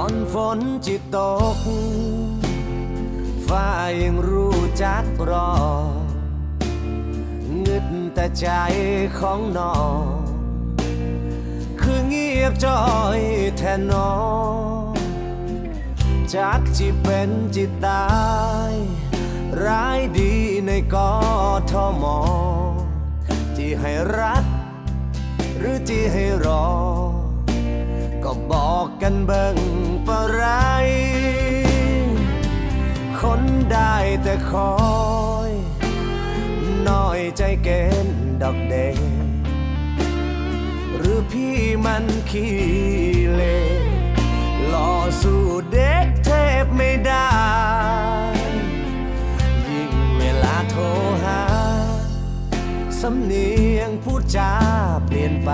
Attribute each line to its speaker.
Speaker 1: อนฝนจิตตก ฟ้ายังรู้จักรอเงึดแต่ใจของน้อง คือเงียบจอยแทนน้องจักจิเป็นจิตตาย ร้ายดีในกอทมอที่ให้รัก หรือที่ให้รอ อกกันเบิ่งปะไร คนได้แต่คอยน้อยใจเกณฑ์ดอกเดหรือพี่มันขี้เลหล่อสู้เด็กเทพไม่ได้ ยิ่งเวลาโทรหา สำเนียงพูดจาเปลี่ยนไป